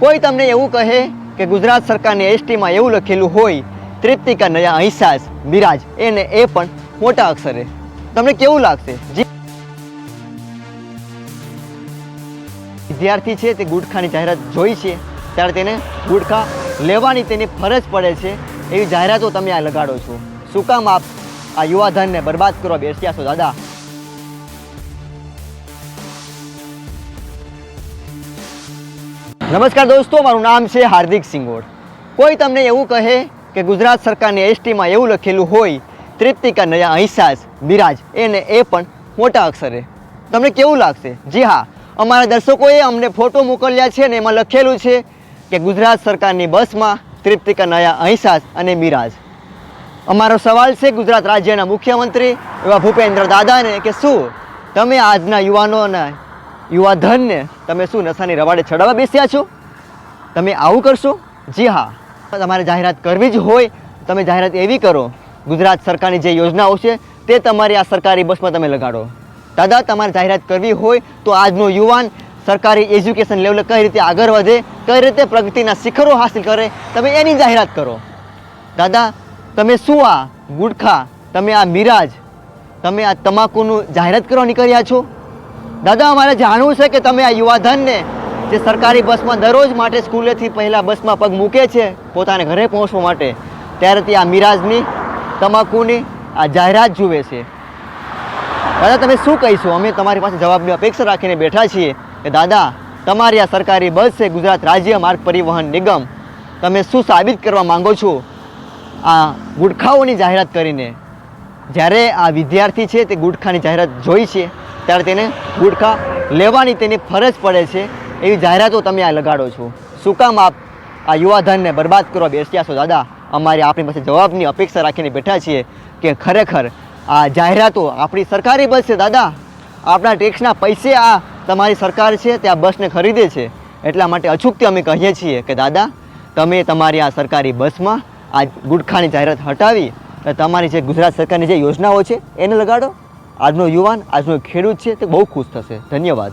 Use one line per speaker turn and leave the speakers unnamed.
કોઈ તમને એવું કહે કે ગુજરાત સરકારની એસટીમાં એવું લખેલું હોય તૃપ્તિકા નયા અહિસાસ, મિરાજ એને એ પણ મોટા અક્ષરે. તમને કેવું લાગશે? વિદ્યાર્થી છે તે ગુટખાની જાહેરાત જોઈ છે, ત્યારે તેને ગુટખા લેવાની તેની ફરજ પડે છે, એવી જાહેરાતો તમે આ લગાડો છો. શું કામ આપ આ યુવાધનને બરબાદ કરવા બેસ્યા છો, દાદા? નમસ્કાર દોસ્તો, મારું નામ છે હાર્દિક સિંગોડ. કોઈ તમને એવું કહે કે ગુજરાત સરકારની એસટીમાં એવું લખેલું હોય, તૃપ્તિકા નયા અહિસાસ, બિરાજ એને એ પણ મોટા અક્ષરે. તમને કેવું લાગશે? જી હા, અમારા દર્શકોએ અમને ફોટો મોકલ્યા છે ને એમાં લખેલું છે કે ગુજરાત સરકારની બસમાં તૃપ્તિકા નયા અહિસાસ અને મિરાજ અમારો સવાલ છે ગુજરાત રાજ્યના મુખ્યમંત્રી એવા ભૂપેન્દ્ર દાદાને કે શું? તમે આજના યુવાનોના યુવાધનને તમે શું નશાની રવાડે ચડાવવા બેસ્યા છો? તમે આવું કરશો? જી હા. તમારે જાહેરાત કરવી જ હોય, તમે જાહેરાત એવી કરો. ગુજરાત સરકારની જે યોજનાઓ છે, તે તમારી આ સરકારી બસમાં તમે લગાડો. દાદા, તમારે જાહેરાત કરવી હોય તો આજનો યુવાન સરકારી એજ્યુકેશન લેવલે કઈ રીતે આગળ વધે, કઈ રીતે પ્રગતિના શિખરો હાંસિલ કરે, તમે એની જાહેરાત કરો. દાદા, તમે શું આ ગુટખા તમે આ મિરાજ, તમે આ તમાકુનું જાહેરાત કરવા નીકળ્યા છો? દાદા, અમારે જાણવું છે કે તમે આ યુવાધનને જે સરકારી બસમાં દરરોજ માટે સ્કૂલેથી પહેલાં બસમાં પગ મૂકે છે, પોતાને ઘરે પહોંચવા માટે ત્યારે તે આ મિરાજની, તમાકુની, આ જાહેરાત જુએ છે. દાદા, તમે શું કહીશું? અમે તમારી પાસે જવાબની અપેક્ષા રાખીને બેઠા છીએ કે દાદા, તમારી આ સરકારી બસ છે ગુજરાત રાજ્ય માર્ગ પરિવહન નિગમ. તમે શું સાબિત કરવા માંગો છો? આ ગુટખાઓની જાહેરાત કરીને. જ્યારે આ વિદ્યાર્થી છે તે ગુટખાની જાહેરાત જોઈ છે. ત્યારે તેને ગુટખા લેવાની તેની ફરજ પડે છે એવી જાહેરાતો તમે આ લગાડો છો. શું કામ આપ આ યુવાધનને બરબાદ કરવા બેસ્યા છો, દાદા? અમારી આપણી પાસે જવાબની અપેક્ષા રાખીને બેઠા છીએ કે ખરેખર આ જાહેરાતો આપણી સરકારી બસ છે, દાદા. આપણા ટેક્સના પૈસે આ તમારી સરકાર છે, તે આ બસને ખરીદે છે. એટલા માટે અચૂકથી અમે કહીએ છીએ કે, દાદા, તમે તમારી આ સરકારી બસમાં આ ગુટખાની જાહેરાત હટાવી, તમારી જે ગુજરાત સરકારની જે યોજનાઓ છે, એને લગાડો. આજનો યુવાન આજનો ખેડૂત છે તે બહુ ખુશ થશે. ધન્યવાદ.